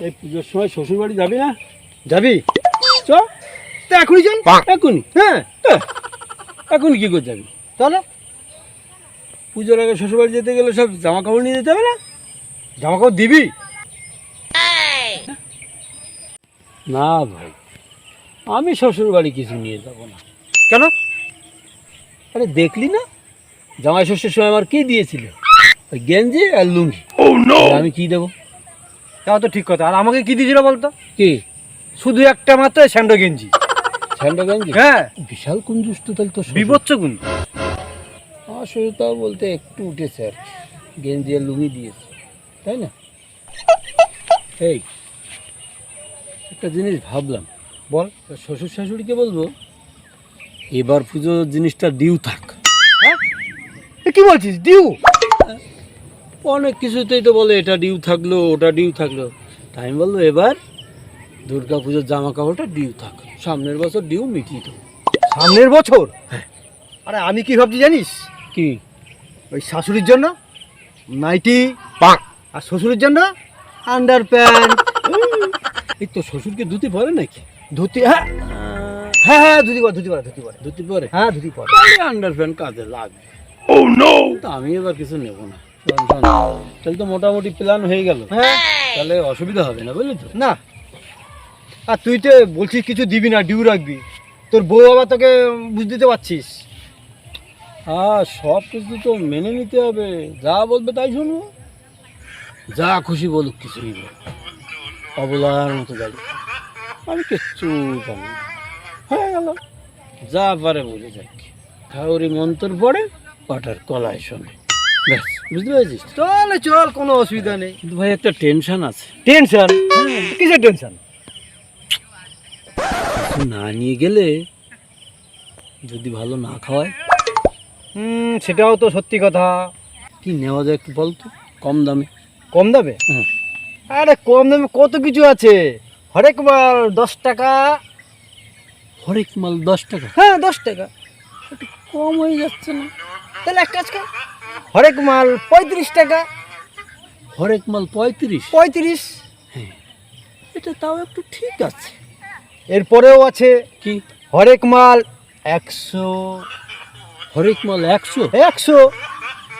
এই পুজোর সময় শ্বশুর বাড়ি যাবি না? যাবি? চ। তা এখনই চল এখনই হ্যাঁ এহ, এখনই কি করে যাবি? তাহলে? পুজোর আগে শ্বশুর বাড়ি যেতে গেলে সব জামা কাপড় নিয়ে যেতে হবে না? জামা কাপড় দিবি? না ভাই আমি শ্বশুর বাড়ি কিছু নিয়ে যাব না। কেন? আরে দেখলি না? জামাই ষষ্ঠীর সময় আমার কি দিয়েছিল? ওই গেঞ্জি আর লুঙ্গি। আমি কি দেবো? তাও তো ঠিক কথা। আর আমাকে কি দিয়েছিল বলতো? কি? শুধু একটা মাত্র স্যান্ডো গেঞ্জি। স্যান্ডো গেঞ্জি? হ্যাঁ। বিশাল কুঞ্জুস তো তাহলে তো বিভৎস গুণ আমার বলতে একটু উঠেছে আর গেঞ্জি আর লুঙ্গি দিয়েছে। তাই না? এই একটা জিনিস ভাবলাম। বল। শ্বশুর শাশুড়িকে বলব এবার পুজোর জিনিসটা ডিউ থাক। কি বলছিস? দিউ অনেক কিছুতেই তো বলে এটা ডিউ থাকল ওটা ডিউ থাকল। তাই আমি বলল এবার দুর্গা পুজোর জামা কাপড়টা ডিউ থাক। সামনের বছর ডিউ মিটিয়ে দেবো। সামনের বছর? আরে আমি কি ভাবছি জানিস? কি? ওই শাশুড়ির জন্য? নাইটি? আর শ্বশুরের জন্য? আন্ডার প্যান্ট এই তো শ্বশুরকে ধুতি পরে নাকি? ধুতি হ্যাঁ। হ্যাঁ হ্যাঁ ধুতি পরে ধুতি পরে ধুতি পরে। ধুতি পরে? হ্যাঁ ধুতি পরে। আন্ডার প্যান্ট কাজে লাগবে। ও নো আমি এবার কিছু নেব না। তাহলে তো মোটামুটি প্ল্যান হয়ে গেল। হ্যাঁ। তাহলে অসুবিধা হবে না বুঝলি তো? না। আর তুই তো বলছিস কিছু দিবি না ডিউ রাখবি। তোর বউ বাবা তোকে বুঝ দিতে পারছিস। হ্যাঁ সব কিছু তো মেনে নিতে হবে। যা বলবে তাই শুনব। যা খুশি বলুক কিছুই বল অবলার মতো যাই আমি কিচ্ছু জানি হ্যাঁ গেল। যা পারে বুঝে যাক। ঠাউরি মন্তর পড়ে। পাটার কলায় শোনে। ব্যাস বুঝতে পেরেছিস? চলে চল কোনো অসুবিধা নেই। কিন্তু ভাই একটা টেনশন আছে। টেনশন? কিসের টেনশন? না নিয়ে গেলে যদি ভালো না খাওয়ায়? হুম সেটাও তো সত্যি কথা। কি নেওয়া যায় একটু বলতো কম দামে। কম দামে? হুম। আরে কম দামে কত কিছু আছে? হরেক মাল দশ টাকা। হরেক মাল দশ টাকা? হ্যাঁ দশ টাকা। একটু কম হয়ে যাচ্ছে না? তাহলে এক কাজ কর হরেক মাল পঁয়ত্রিশ টাকা। হরেক মাল পঁয়ত্রিশ? পঁয়ত্রিশ। হ্যাঁ। এটা তাও একটু ঠিক আছে। এরপরেও আছে কি? হরেক মাল একশো। হরেক মাল একশো? একশো।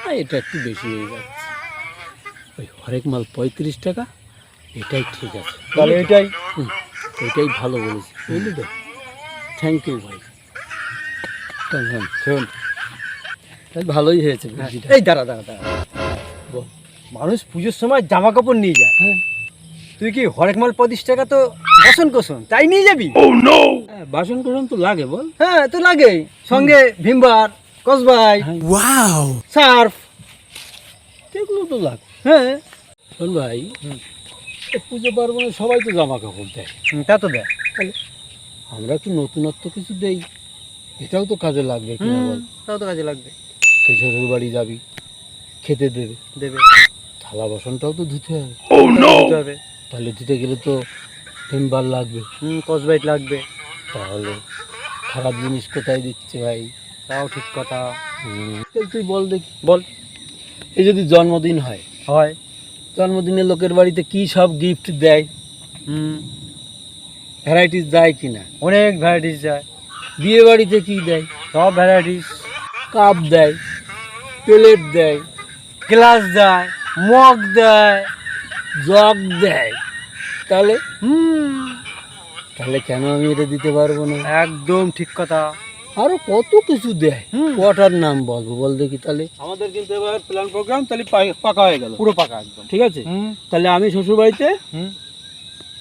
হ্যাঁ এটা একটু বেশি হয়ে যাচ্ছে। ওই হরেক মাল পঁয়ত্রিশ টাকা এটাই ঠিক আছে। তাহলে এটাই। হুম, এটাই ভালো বলেছি। বুঝলি তো? থ্যাংক ইউ ভাই। শোন, শোন তাই ভালোই হয়েছে এই দাঁড়া দাঁড়া দাঁড়া। মানুষ পুজোর সময় জামা কাপড় নিয়ে যায়। হ্যাঁ। তুই কি হরেক মাল পঁয়ত্রিশ টাকা তো বাসন কোসন তাই নিয়ে যাবি? হ্যাঁ, বাসন কোসন তো লাগে বল। হ্যাঁ তো লাগে সঙ্গে ভিমবার কসবাই হ্যাঁ, সার্ফ। এগুলো তো লাগে। হ্যাঁ। শোন ভাই হুম। পুজো পার্বণে সবাই তো জামা কাপড় দেয় তা তো দেয়। আমরা একটু নতুনত্ব কিছু দেই। এটাও তো কাজে লাগবে বল। তাও তো কাজে লাগবে। তুই শ্বশুর বাড়ি যাবি খেতে দেবে। দেবে। থালা বাসনটাও তো ধুতে হবে। দিতে হবে। তাহলে দিতে গেলে তো টেম্বার লাগবে। হুম কসবাইট লাগবে। তাহলে খারাপ জিনিস কোথায় দিচ্ছে ভাই? তাও ঠিক কথা। তুই বল দেখি। বল। এই যদি জন্মদিন হয় হয়। জন্মদিনে লোকের বাড়িতে কি সব গিফট দেয়? হুম। ভ্যারাইটিস দেয় কি না অনেক ভ্যারাইটিস দেয়। বিয়ে বাড়িতে কি দেয়? সব ভ্যারাইটিস কাপ দেয়। প্লেট দেয় গ্লাস দেয় মগ দেয় জগ দেয়। তাহলে হুম তাহলে কেন আমি এটা দিতে পারব না? একদম ঠিক কথা। আরও কত কিছু দেয়? হুম। কটার নাম বলব? বল দেখি তাহলে। আমাদের কিন্তু এবার প্ল্যান প্রোগ্রাম তাহলে পাকা হয়ে গেল। পুরো পাকা একদম। ঠিক আছে? তাহলে আমি শ্বশুর বাড়িতে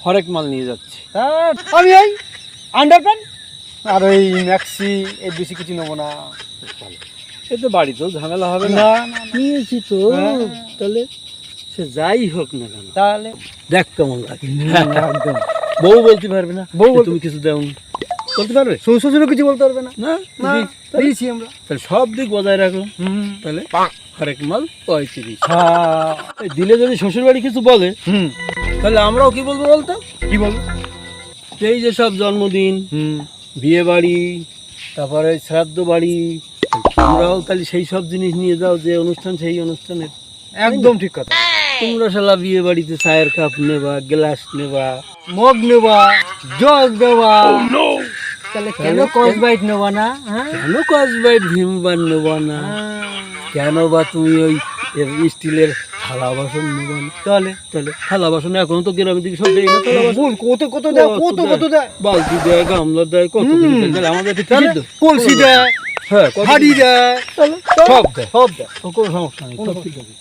হরেক মাল নিয়ে যাচ্ছি। আমি এই আন্ডারপ্যান্ট আর ওই ম্যাক্সি এর বেশি কিছু নেব না। এতে বাড়িতেও ঝামেলা হবে না। নিয়েছি তো। হ্যাঁ। তাহলে সে যাই হোক না কেন। তাহলে? দেখ কেমন লাগে একদম। বউ বলতে পারবে না বউ তুমি কিছু দেও বলতে পারবে? শ্বশুর শ্বশুরও কিছু বলতে পারবে না? না দিয়েছি আমরা। তাহলে সব দিক বজায় রাখলাম হুম। তাহলে হরেক মাল পঁয়ত্রিশ। দিলে যদি শ্বশুর বাড়ি কিছু বলে হুম। তাহলে আমরাও কি বলব বলতো? কি বলব? এই যে সব জন্মদিন বিয়ে বাড়ি তারপরে শ্রাদ্ধ বাড়ি তাহলে সেই সব জিনিস নিয়ে যাও যে অনুষ্ঠান সেই অনুষ্ঠানের। একদম ঠিক কথা। তোমরা শালা বিয়ে বাড়িতে চায়ের কাপ নেবা গ্লাস নেবা মগ নেবা জগ তাহলে কেন কস নেবা না কেন কসবাইট ভীমবার নেবা না? কেন বা তুমি ওই স্টিলের থালা বাসন নেবা না? তাহলে তাহলে থালা বাসন এখনও তো গ্রামের দিকে সব দেয় না থালা বাসন। কত কত দেয় কত কত দেয়? বালতি দেয় গামলা দেয় কত আমাদের। কলসি দেয়। হ্যাঁ হাড়ি দেয় সব দেয় সব দেয়। কোনো সমস্যা নেই সব ঠিক আছে।